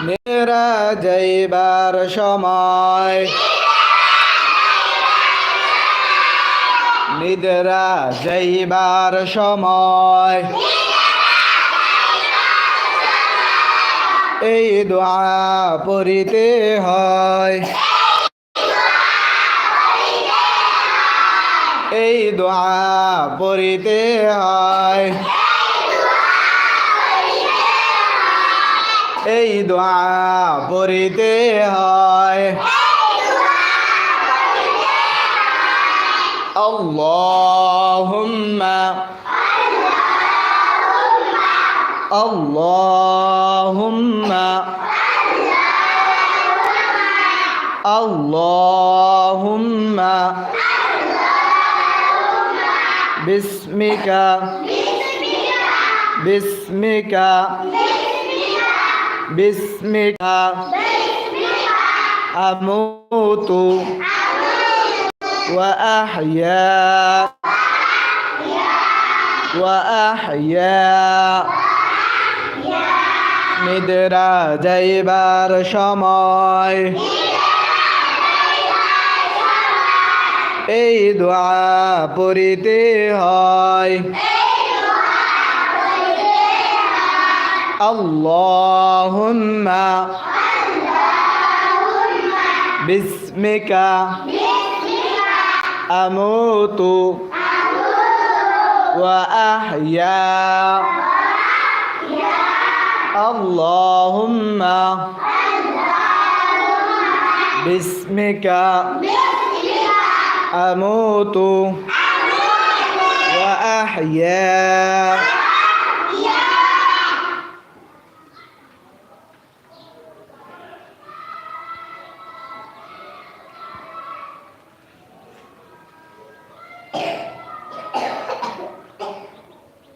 মেরা যাইবার সময় নিদ্রা যাইবার সময় এই দোয়া পড়িতে হয় এই দোয়া পড়িতে হয় এই দোয়া পড়িতে হয় اللهم اللهم اللهم باسمك باسمك باسمك أموت وأحيا وأحيا নিদ্রা যাইবার সময় এই দোয়া পড়িতে হয় اللهم باسمك أموت وأحيا اللهم باسمك أموت. وأحيا.